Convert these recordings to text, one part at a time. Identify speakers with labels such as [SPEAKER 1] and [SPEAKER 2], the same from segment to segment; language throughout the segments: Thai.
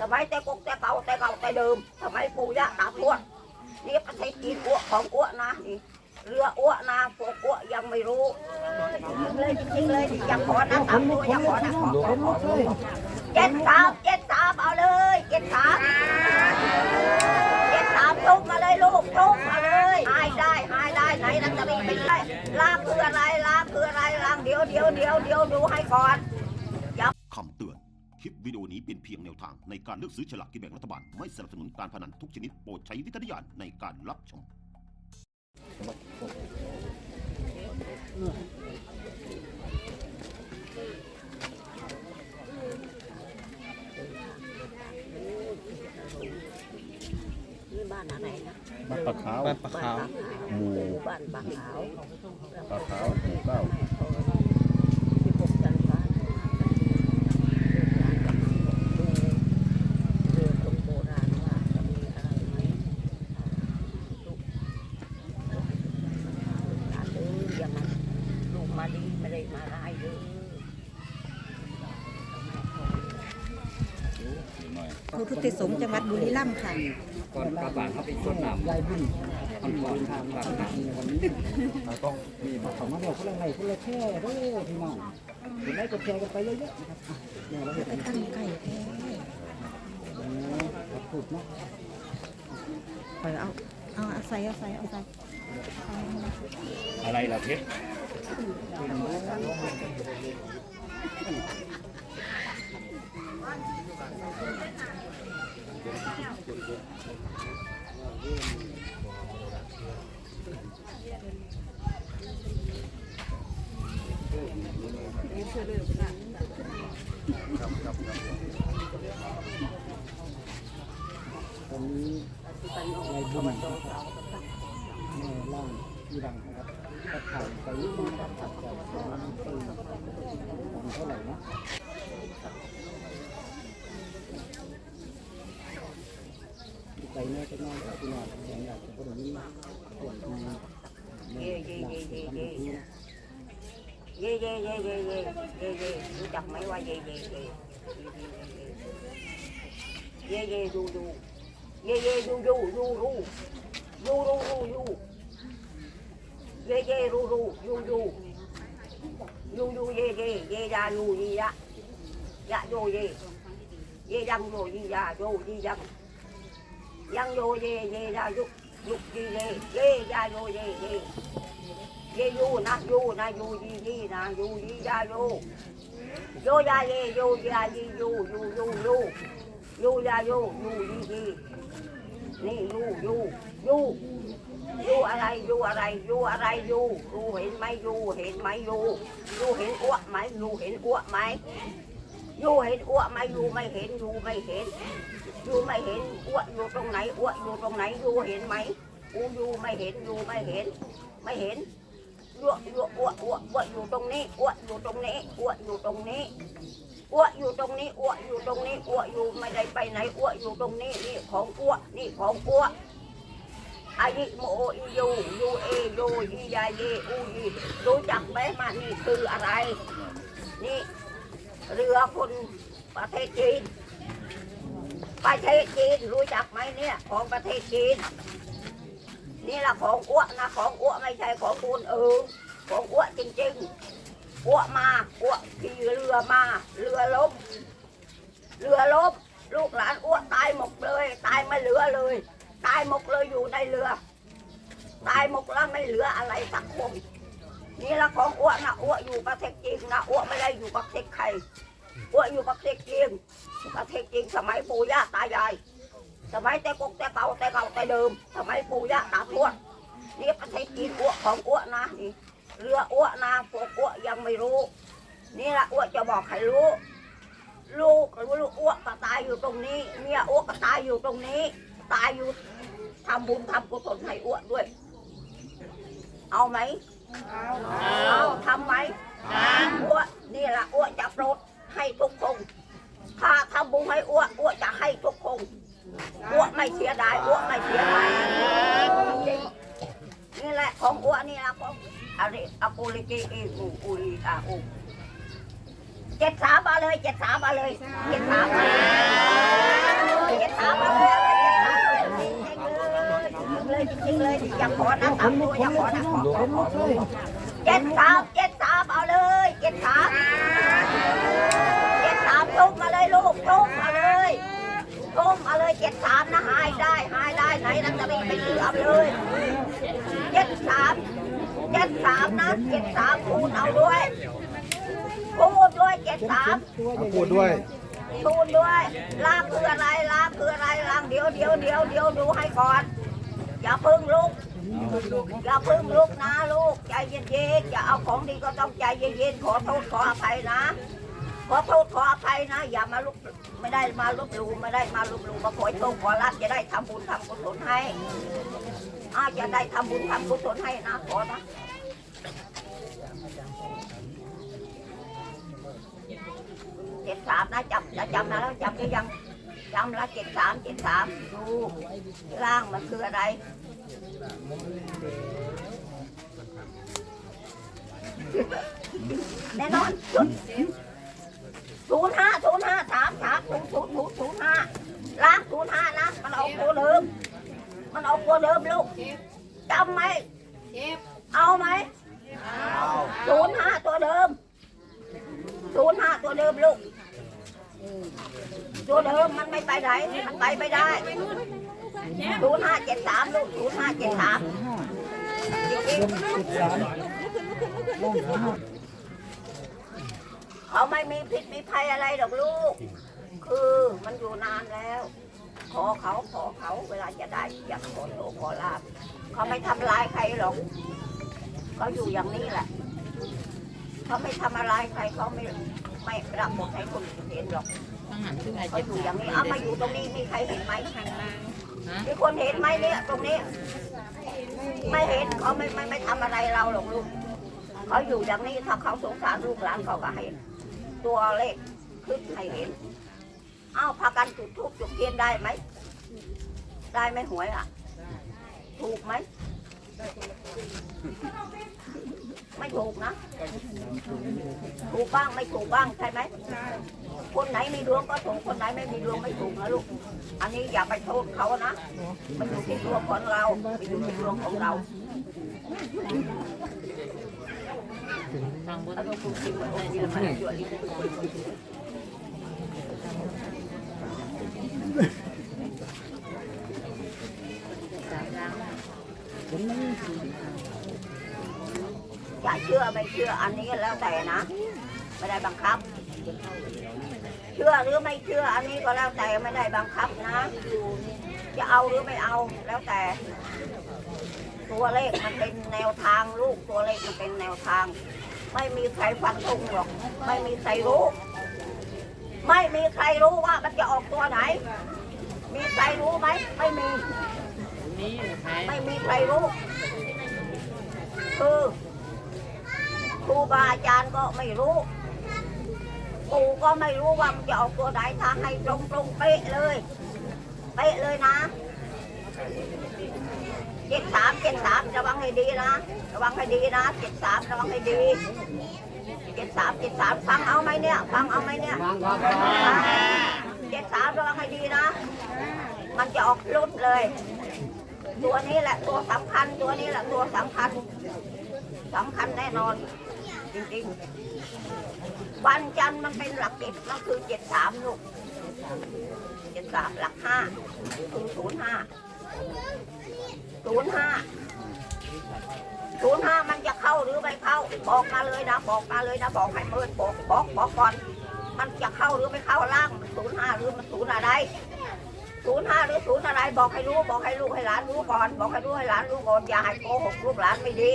[SPEAKER 1] สมัยแต่กกแต่เก่าแต่เก่าแต่เดิมสมัยปู่ย่าตาทวดนี่ประเทศจีนอ้วกของอ้วกนะนี่เรืออ้วกนะพวกอ้วกยังไม่รู้เลยจริงเลยยากขอนะตามตัวยากขอนะขอขอขอเจ็ดสามเจ็ดสามเอาเลยเจ็ดสามเจ็ดสามทุกมาเลยลูกทุกมาเลยหายได้หายได้ไหนนักจะมีไปได้ลากคืออะไรลากคืออะไรลากเดี๋ยวเดี๋ยวเดี๋ยวเดี๋ยวดูให้ก่อน
[SPEAKER 2] คำเตือน ลิปวิดีโอนี้เป็นเพียงแนวทางในการเลือกซื้อฉลากกินแบ่งรัฐบาล ไม่สนับสนุนการพนันทุกชนิดโปรดใช้วิจารณญาณในการรับชม
[SPEAKER 1] นี่บ้านอะไรนะ
[SPEAKER 3] บ้านปลาขาว
[SPEAKER 4] บ้านปลาขาว
[SPEAKER 3] หมู่
[SPEAKER 1] บ้านปลาขาว
[SPEAKER 3] ปลาขาวหมู่เก้า
[SPEAKER 1] ที่ผมจันทร์ฟ้าเรือคนโบราณว่าจะมีอะไรไหมลูกหลานเอ้ยอย่างนั้นลูกมาดีไม่ได้มาร้ายเด้อ
[SPEAKER 3] ห น่อย
[SPEAKER 4] พระพุทธสงฆ์จังหวัดบุรีรัมย์ค่ะ
[SPEAKER 5] ก่อนกระบะเขาไปชนน้ำ
[SPEAKER 6] ยายบุญ
[SPEAKER 5] มันก่อนทางบางทาง
[SPEAKER 6] ในวันนี้เราต้องมีมาขอมาบอกคนละไงคนละแช่เด้อพี่น้องเห็นไหมกดแชร์กันไปเยอะๆนะครับเนี่ยเราเห็น
[SPEAKER 4] ไปตั้งไก่แท้
[SPEAKER 6] ขอบคุณเนาะ
[SPEAKER 4] ปเอาเอาเอาใส่เอาใส่เอาใส่
[SPEAKER 5] อะไรล่ะเพชร
[SPEAKER 6] ตอนนี้ยายบุญนะครับแม่ล่างที่ดังนะครับก็ถ่ายไปนิดนึงนะครับตัดจากสองปีดังเท่าไหร่นะ ใจแม่ก็น้อยพี่น้องอย่างอยากจะพูดอย่างนี้ส่วนที่แม่
[SPEAKER 1] เย่
[SPEAKER 6] อยาก
[SPEAKER 1] เย่
[SPEAKER 6] จะ
[SPEAKER 1] เย่
[SPEAKER 6] ทำ
[SPEAKER 1] เย่
[SPEAKER 6] แบบนี้
[SPEAKER 1] เย่เย่เย่เย่เย่เย่เย่รู้จักไหมว่าเย่เย่เย่เย่เย่ดูดูเย่เย่ดูดูดูดูดูดูดูดูเย่เย่ดูดูดูดูดูดูเย่เย่เย่ยาดูยียะยะโยเย่เย่ยังโยยียาโยยียัง Yang vô dê dê ra dục dục gì dê dê ra vô dê dê dê vô na vô na vô gì gì na vô gì, ra vô. Vô ra dê vô ra gì, vô vô vô vô. Vô ra vô vô gì gì. Nè, vô vô vô. Vô อะไรอยู่อะไรอยู่อะไรอยู่ดูเห็นไหมอยู่เห็นไหมอยู่ดูเห็นอ้วกไหมดูเห็นอ้วกไหม อยู่เห็นอ้วกไหมยูไม่เห็นอยู่ไม่เห็น อยู่ไม่เห็นอ้วกอยู่ตรงไหนอ้วกอยู่ตรงไหนอยู่เห็นไหมอูอยู่ไม่เห็นอยู่ไม่เห็น ไม่เห็นอ้วกอ้วกอ้วกอ้วกอ้วกอยู่ตรงนี้อ้วกอยู่ตรงนี้อ้วกอยู่ตรงนี้อ้วกอยู่ตรงนี้อ้วกอยู่ตรงนี้อ้วกอยู่ไม่ได้ไปไหนอ้วกอยู่ตรงนี้นี่ของอ้วกนี่ของอ้วกอายิโมอียูยูเอยูยียาเยอูยีรู้จักไหมมานี่คืออะไร นี่ เรือคนประเทศจีน ประเทศจีนรู้จักไหมเนี่ย ของประเทศจีน นี่แหละของอ้วนะของอ้วไม่ใช่ของคุณเออของอ้วจริงๆอ้วมาอ้วขี่เรือมา เรือล้มเรือล้มลูกหลานอ้วตายหมดเลย ตายไม่เหลือเลย ตายหมดเลยอยู่ในเรือ ตายหมดแล้วไม่เหลืออะไรสักคนนี่แหละของอ้วนะอ้วอยู่ประเทศจีนนะอ้วไม่ได้อยู่ประเทศใคร วกอยู่ประเทศจีนประเทศจีนสมัยปู่ย่าตายาย สมัยแต่กกแต่เก่าแต่เก่าแต่เดิม สมัยปู่ย่าตาทวดนี่ประเทศจีนอ้วกของอ้วกนะนี่เรืออ้วกนะพวกอ้วกยังไม่รู้ นี่แหละอ้วกจะบอกให้รู้ ลูกลูกอ้วก็ตายอยู่ตรงนี้เมียอ้วก็ตายอยู่ตรงนี้ ตายอยู่ทำบุญทำกุศลให้อ้วกด้วย เอาไหมเอาทำไหมอ้วกนี่แหละอ้วกจะโปรด ให้ทุกคนถ้าทำบุญให้อ้วนอ้วนจะให้ทุกคนอ้วนไม่เสียดายอ้วนไม่เสียดายนี่แหละของอ้วนนี่ละของอะไรอะกูลิกีอีอูอูอีอาอูเจ็ดสามมาเลยเจ็ดสามมาเลยเจ็ดสามาเจ็ดสามาเลยเลยจริงเลยอย่าขอนะสามตัวอย่าขอนะขอขอขอเจ็ดสาเจ็ดสามเอาเลยเจ็ดสามามเจ็ดสามพูดเอาด้วยพูดด้วยเจ็ดสาม
[SPEAKER 3] พูดด้วย
[SPEAKER 1] พูดด้วยลากคืออะไรลากคืออะไรล่ากเดี๋ยวเดี๋ยวเดี๋ยวเดี๋ยวดูให้ก่อน อย่าพึ่งลุกอย่าพึ่งลุกนะลูกใจเย็นๆอย่าเอาของดีก็ต้องใจเย็นๆขอโทษขออภัยนะขอโทษขออภัยนะ อย่ามาลุกไม่ได้มาลุกลูไม่ได้มาลุกลูมาขอโชคขอลาบจะได้ทำบุญทำกุศลให้อาจะได้ทำบุญทำกุศลให้นะขอนะ เจ็ดสามนะจำจะจำนะแล้วจำหรือยังจำล้วเจ็ดสามเจ็ดสามดูล่างมันคืออะไรแน่นอนชุดศูนย์ห้าศูนย์ห้าสามสามศูนย์ศูนย์ศูนย์ศูนย์ห้าล้างศูนย์ห้านะมันเอาตัวเดิมมันเอาตัวเดิมลูกจำไหมเอาไหมศูนย์ห้าตัวเดิมศูนย์ห้าตัวเดิมลูก ตัวเดิมมันไม่ไปไหน มันไปไม่ได้ศูนย์ห้าเจ็ดสามลูกศูนย์ห้าเจ็ดสามจริงๆ
[SPEAKER 6] เจ็ดสามลง
[SPEAKER 1] เขาไม่มีพิษมีภัยอะไรหรอกลูก คือมันอยู่นานแล้ว ขอเขาขอเขาเวลาจะได้อยากขอโลขอลาบเขาไม่ทำลายใครหรอกเขาอยู่อย่างนี้แหละเขาไม่ทำอะไรใครเขาไม่ ไม่รับบทให้คนอื่นเห็นหรอกเขาอยู่อย่างนี้เอามาอยู่ตรงนี้มีใครเห็นไหมมีคนเห็นไหมเนี่ยตรงนี้ ไม่เห็นเขาไม่ไม่ไม่ทำอะไรเราหรอกลูกเขาอยู่อย่างนี้ถ้าเขาสงสารลูกหลานเขาก็ให้ตัวเลขขึ้นให้เห็น เอ้าพากันจุดทูบจุดเทียนได้ไหมได้ไหมหวยอะ ถูกไหมไม่ ถูกนะ ถูกบ้างไม่ถูกบ้างใช่ไหม คนไหนมีดวงก็ถูก คนไหนไม่มีดวงไม่ถูกนะลูก อันนี้อย่าไปโทษเขานะ มันอยู่ที่ดวงของเรามันอยู่ที่ดวงของเราเอาตัวคุณคิดว่าโอเคไหมช่วย จะเชื่อไม่เชื่ออันนี้แล้วแต่นะ ไม่ได้บังคับ เชื่อหรือไม่เชื่ออันนี้ก็แล้วแต่ไม่ได้บังคับนะ จะเอาหรือไม่เอาแล้วแต่ ตัวเลขมันเป็นแนวทางลูกตัวเลขมันเป็นแนวทาง ไม่มีใครฟันธงหรอก ไม่มีใครรู้ ไม่มีใครรู้ว่ามันจะออกตัวไหน มีใครรู้ไหมไม่มีไม่มีใครรู้ คือ ครูบาอาจารย์ก็ไม่รู้ปู่ก็ไม่รู้ว่ามันจะออกตัวไหนถ้าให้ตรงตรงๆเป๊ะเลย เป๊ะเลยนะเจ็ดสามเจ็ดสามระวังให้ดีนะ ระวังให้ดีนะเจ็ดสามระวังให้ดีเจ็ดสามเจ็ดสามฟังเอาไหมเนี่ย ฟังเอาไหมเนี่ยเจ็ดสามระวังให้ดีนะ มันจะออกรุ่นเลย ตัวนี้แหละตัวสำคัญตัวนี้แหละตัวสำคัญสำคัญแน่นอน จริงๆ วันจันทร์มันเป็นหลักเจ็ดก็คือเจ็ดสามลูกเจ็ดสามหลักห้าคือศูนย์ห้าศูนย์ห้าศูนย์ห้ามันจะเข้าหรือไม่เข้า บอกมาเลยนะบอกมาเลยนะบอกให้เมิดบอกบอกบอกก่อน มันจะเข้าหรือไม่เข้าล่างศูนย์ห้าหรือมันศูนย์อะไรศูนย์ห้าหรือศูนย์อะไรบอกให้รู้บอกให้ลูกให้หลานรู้ก่อน บอกให้ลูกให้หลานรู้ก่อนอย่าให้โกหกลูกหลานไม่ดี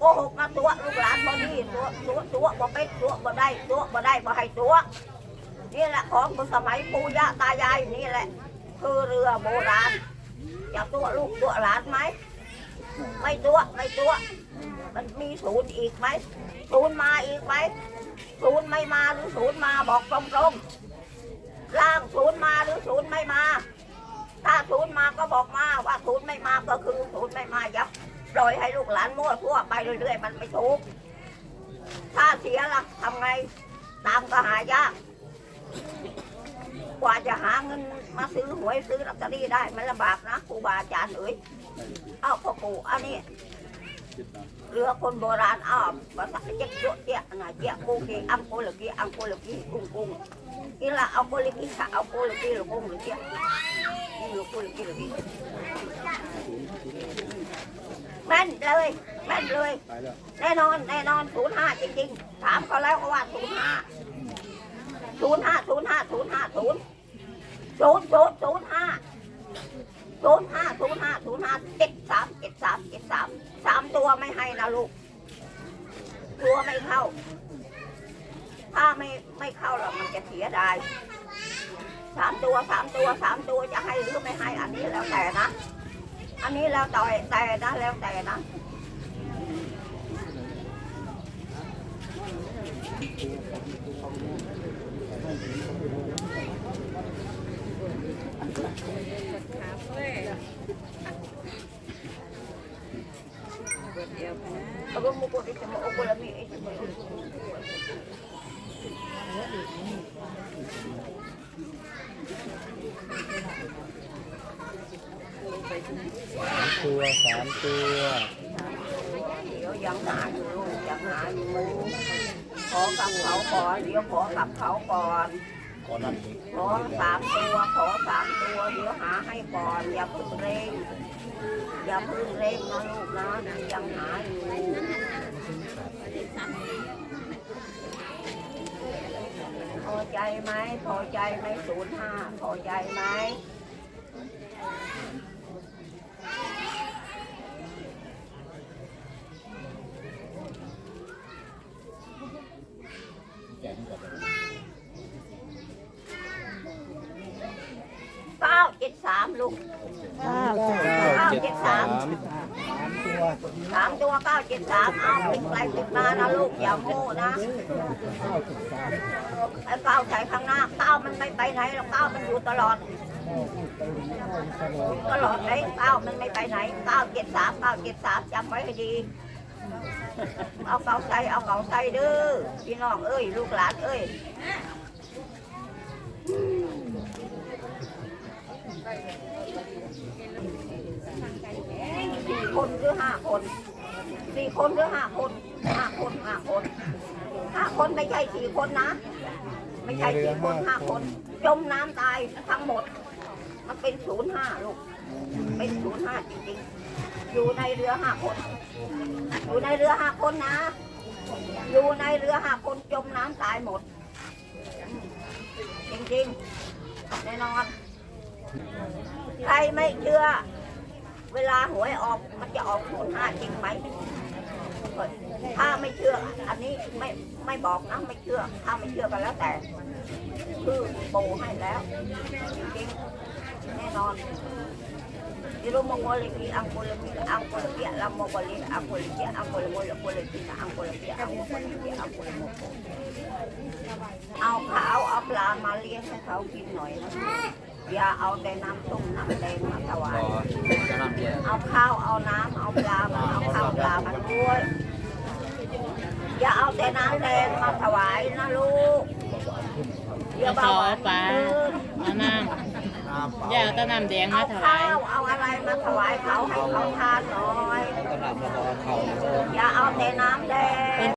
[SPEAKER 1] โกหกมาตัวลูกหลานบ่ดีตัวตัวตัวบ่เป็นตัวบ่ได้ตัวบ่ได้บ่ให้ตัวนี่แหละของสมัยปู่ย่าตายายนี่แหละ คือเรือโบราณอย่าตัวลูกตัวหลานไหมไม่ตัวไม่ตัวมันมีศูนย์อีกไหมศูนย์มาอีกไหมศูนย์ไม่มาหรือศูนย์มาบอกตรงๆล่างศูนย์มาหรือศูนย์ไม่มา ถ้าศูนย์มาก็บอกมาว่าศูนย์ไม่มาก็คือศูนย์ไม่มายับ ปล่อยให้ลูกหลานมั่วทั่วไปเรื่อยๆ มันไม่ถูก ถ้าเสียหลักทำไง ตามก็หายาก กว่าจะหาเงินมาซื้อหวยซื้อลอตเตอรี่ได้ มันลำบากนะครูบาอาจารย์เอ้ย เอาพ่อปู่อันนี้เรือคนโบราณอ้อมภาษาเจ๊กโจ๊ะเจ๊ะนะเจ๊ะกูกีอังโกลกีอังโกลกีกุ้งกุ้งอีละเอาโกลกีค่ะเอาโกลกีหรือกุ้งหรือเจ๊ะนี่หรือโกลกีหรือกี ม่นเลยแม่นเลย
[SPEAKER 6] ตายแล้ว
[SPEAKER 1] แน่นอนแน่นอนศูนย์ห้าจริงๆ ถามเขาแล้วก็ว่าศูนย์ห้าศูนย์ห้าศูนย์ห้าศูนย์ห้าศูนย์ศูนย์ศูนย์ศูนย์ห้าศูนย์ห้าศูนย์ห้าศูนย์ห้าเจ็ดสามเจ็ดสามเจ็ดสามสามตัวไม่ให้นะลูก ตัวไม่เข้า ถ้าไม่ไม่เข้าแล้วมันจะเสียดายสามตัวสามตัวสามตัวจะให้หรือไม่ให้อันนี้แล้วแต่นะ อันนี้แล้วแต่แต่นะแล้วแต่นะ
[SPEAKER 6] ตัวสามตัว
[SPEAKER 1] เดี๋ยวยังหาอยู่ยังหาอยู่ขอกับเขาก่อนเดี๋ยวขอกับเขาก่อน
[SPEAKER 3] ขอนั่นอีก
[SPEAKER 1] ขอสามตัวขอสามตัวเดี๋ยวหาให้ก่อนอย่าเพึ่งเร่งอย่าเพึ่งเร่งนะลูกนะยังหาอยู่พอใจไหมพอใจไหมศูนย์ห้าพอใจไหม เก้าเจ็ดสามลูก
[SPEAKER 4] เก้าจ้ะ
[SPEAKER 1] เก้าเจ็ดสาม
[SPEAKER 6] สามตัว
[SPEAKER 1] สามตัวเก้าเจ็ดสามเอาติดไปติดมานะลูกอย่าโง่นะ
[SPEAKER 6] เก้าจุดสาม
[SPEAKER 1] ไอ้เก้าใส่ข้างหน้าเก้ามันไม่ไปไหนหรอกเก้ามันอยู่ตลอด
[SPEAKER 6] ตลอด
[SPEAKER 1] ตลอดเลยเก้ามันไม่ไปไหนเก้าเจ็ดสามเก้าเจ็ดสามจำไว้ให้ดี เอาเก้าใส่เอาเก้าใส่เด้อพี่น้องเอ้ยลูกหลานเอ้ยสี่ คนหรือห้าคนสี่คนหรือห้าคนห้าคนห้าคนห้าคนไม่ใช่สี่คนนะ ไม่ใช่สี่คนห้าคน จมน้ำตายทั้งหมด มันเป็นศูนย์ห้าลูก เป็นศูนย์ห้าจริงๆ อยู่ในเรือห้าคน อยู่ในเรือห้าคนนะ อยู่ในเรือห้าคนจมน้ำตายหมด จริงๆแน่นอน ใครไม่เชื่อ เวลาหวยออกมันจะออกศูนห้าจริงไหมถ้าไม่เชื่อ อันนี้ไม่ไม่บอกนะไม่เชื่อ ถ้าไม่เชื่อก็แล้วแต่ คือปูให้แล้วจริงแน่นอน Pero mongoliki ang Colombia, ang Colombia, la mongolin, ang Colombia, ang Colombia, ang Colombia, ang Colombia, ang Colombia, ang Colombia. เอาขาวเอาปลามาเลี้ยงให้เขากินหน่อยนะ อย่าเอาแต่น้ำต้มน้ำแดงมาถวา
[SPEAKER 5] พ
[SPEAKER 1] ย
[SPEAKER 5] อจะนำเบียร์
[SPEAKER 1] เอาข้าวเอาน้ำเอาปลามาเอาข้าวปลามาด้วย อย่าเอาแต่น้ำแดงมาถวายนะลูกอย่าเบาหวานขึ้น
[SPEAKER 4] เอาน้ำอย่าเอาแต้น้ำแดง
[SPEAKER 1] เอา
[SPEAKER 4] มาถวา
[SPEAKER 1] ข้ายวเอาอะไรมาถวายเขาให้เขาทานหน่อย
[SPEAKER 5] ก็นำมาบอกเขา
[SPEAKER 1] อย่าเอาแต่น้ำแดง